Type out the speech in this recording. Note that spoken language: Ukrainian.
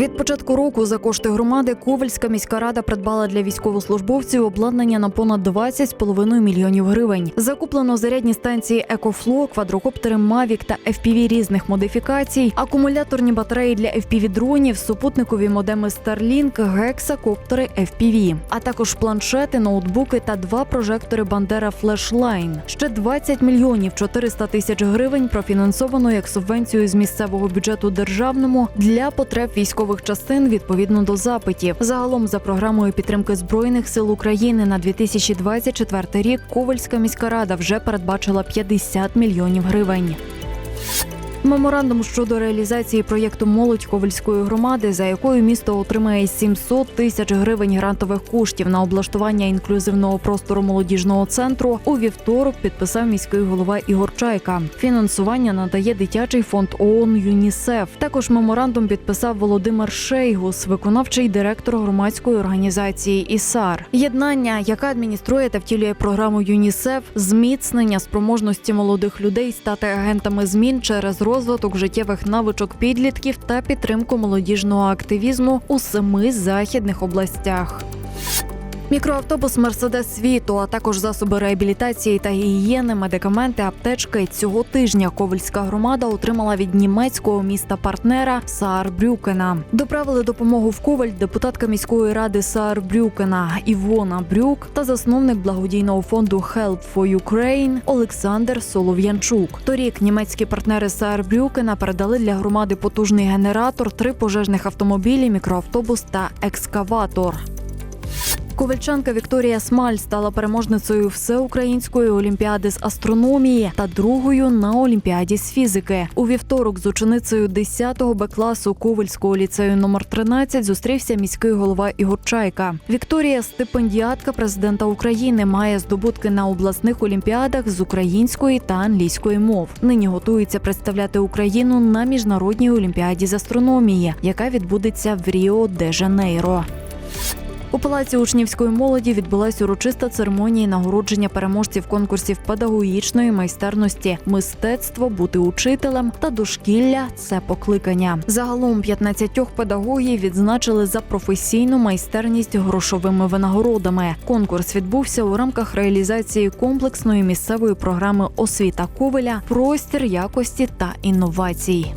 Від початку року за кошти громади Ковальська міська рада придбала для військовослужбовців обладнання на понад 20,5 мільйонів гривень. Закуплено зарядні станції Екофло, квадрокоптери Мавік та FPV різних модифікацій, акумуляторні батареї для FPV дронів, супутникові модеми Starlink, гексакоптери FPV, а також планшети, ноутбуки та два прожектори Бандера Flashline. Ще 20 мільйонів 400 тисяч гривень профінансовано як субвенцію з місцевого бюджету державному для потреб військових частин відповідно до запитів. Загалом за програмою підтримки збройних сил України на 2024 рік Ковальська міська рада вже передбачила 50 мільйонів гривень. Меморандум щодо реалізації проєкту Молодь Ковальської громади, за якою місто отримає 700 тисяч гривень грантових коштів на облаштування інклюзивного простору молодіжного центру, у вівторок підписав міський голова Ігор Чайка. Фінансування надає дитячий фонд ООН ЮНІСЕФ. Також меморандум підписав Володимир Шейгус, виконавчий директор громадської організації ІСАР. Єднання, яке адмініструє та втілює програму ЮНІСЕФ, зміцнення спроможності молодих людей стати агентами змін через розвиток життєвих навичок підлітків та підтримку молодіжного активізму у семи західних областях. Мікроавтобус Мерседес світу, а також засоби реабілітації та гігієни, медикаменти, аптечки цього тижня Ковальська громада отримала від німецького міста партнера Саарбрюкена. Доправили допомогу в Коваль депутатка міської ради Саарбрюкена Івона Брюк та засновник благодійного фонду Help for Ukraine Олександр Солов'янчук. Торік німецькі партнери Саарбрюкена передали для громади потужний генератор, три пожежних автомобілі, мікроавтобус та екскаватор. Ковальчанка Вікторія Смаль стала переможницею всеукраїнської олімпіади з астрономії та другою на олімпіаді з фізики. У вівторок з ученицею 10-го Б класу Ковальського ліцею номер 13 зустрівся міський голова Ігор Чайка. Вікторія стипендіатка президента України має здобутки на обласних олімпіадах з української та англійської мов. Нині готується представляти Україну на міжнародній олімпіаді з астрономії, яка відбудеться в Ріо де Жанейро. У палаці учнівської молоді відбулася урочиста церемонія нагородження переможців конкурсів педагогічної майстерності, мистецтво бути учителем та дошкілля це покликання. Загалом 15 педагогів відзначили за професійну майстерність грошовими винагородами. Конкурс відбувся у рамках реалізації комплексної місцевої програми освіта Ковеля, простір якості та інновацій.